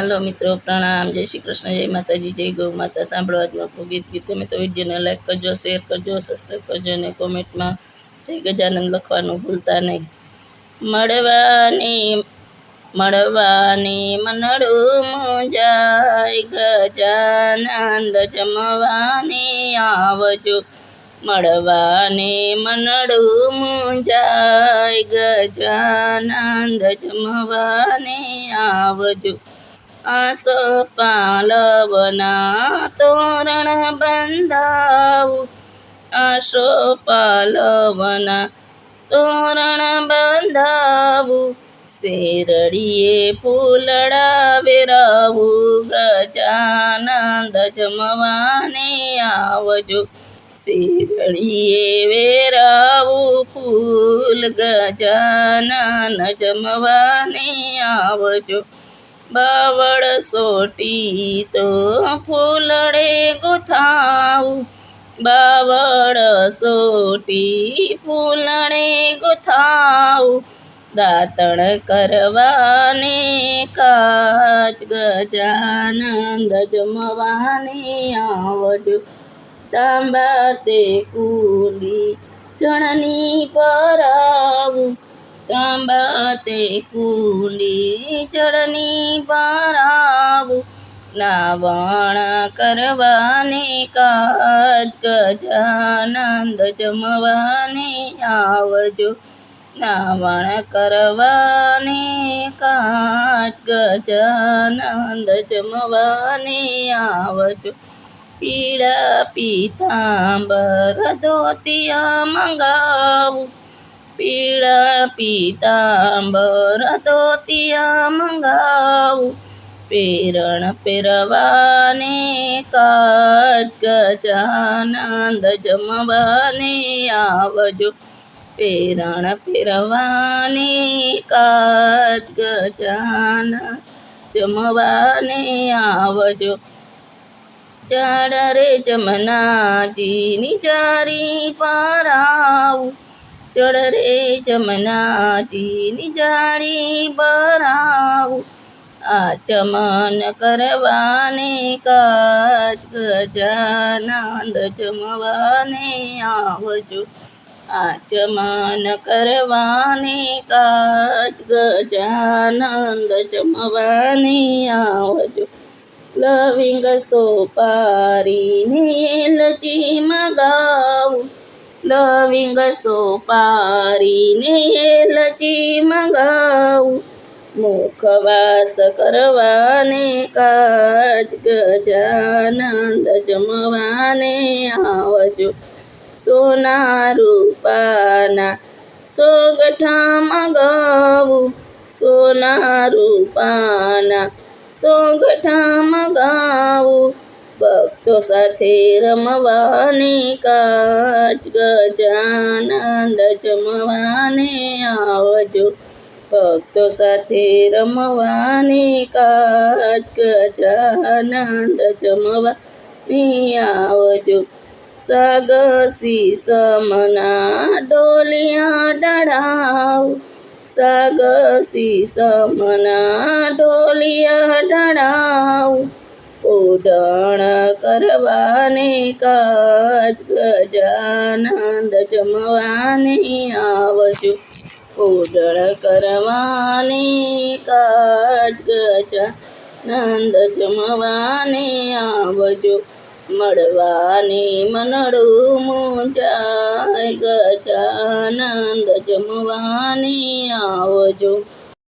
હાલો મિત્રો, પ્રણામ. જય શ્રી કૃષ્ણ, જય માતાજી, જય ગૌ માતા. સાંભળો આજનો આપણું ગીત. ગીત તમે તો વિડીયોને લાઈક કરજો શેર કરજો સબસ્ક્રાઈબ કરજો અને કોમેન્ટમાં જય ગજાનંદ લખવાનું ભૂલતા નહીં. મળવાની મળવાની મનડું મુંજાય, ગજાનંદ જમવાની આવજો. મળવાની મનડું મુંજાય, ગજાનંદ જમવાને આવજો. આસો પાલવના તોરણ બંધાવું આસો પાલવના તોરણ બંધાવું શેરડીએ ફૂલડા વેરાવું ગજાનંદ જમવાને આવજો. શેરડીએ વેરાવું ફૂલ ગજાનંદ જમવાને આવજો. બાવળ સોટી તો ફૂલડે ગોથાવું બાવળ સોટી ફૂલણે ગોથાવું દાતણ કરવાને કાચ ગજાનંદ જમવાને આવજો. તાંબા તે કુલી ચણની પરાવું તાંબા તે કુલી ચડની પરાવું નાવણ કરવાને કાચ ગજાનંદ જમવાને આવજો. નાવણ કરવાને કાચ ગજાનંદ જમવાને આવજો. પીળા પીતાંબર ધોતિયા મંગાવું પીળા પીતાંબર ધોતિયા મંગાવું. પેરણ પેરવાને કાચ ગજાનંદ જમવાને આવજો. પેરણ પેરવાને કાચ ગજાન જમવાને આવજો. ચાડ રે જમનાજીની જારી પરાવું ચડ રે જમનાજીની જારી આ ચમન કરવાને કાચ ગજાનંદ જમવાને આવજો. આચમન કરવાને કાચ ગજાનંદ જમવાને આવજો. લવિંગ સોપારીને લચી મગાવું. લવિંગ સોપારીને લચી મગાવું. મુખવાસ કરવાને કાચ ગજાનંદ જમવાને આવજો. સોના રૂપાના સોગઠા મગાવું. સોના રૂપાના સોગઠા મગાવું. ભક્તો સાથે રમવાને કાચ ગજાનંદ જમવાને આવજો. ભક્તો સાથે રમવાને કાચ ગજાનંદ જમવાને આવજો. સાગસી સમના ડોલિયા ડળાવ સાગસી સમના ઢોલિયા ઢળાવ ઓઢણ કરવાને કાચ ગજાનંદ જમવાને આવજો. ઓઢણ કરવાને કાચ ગજાનંદ જમવાને આવજો. મળવાની મનડું મૂંચાય ગજાનંદ જમવાને આવજો.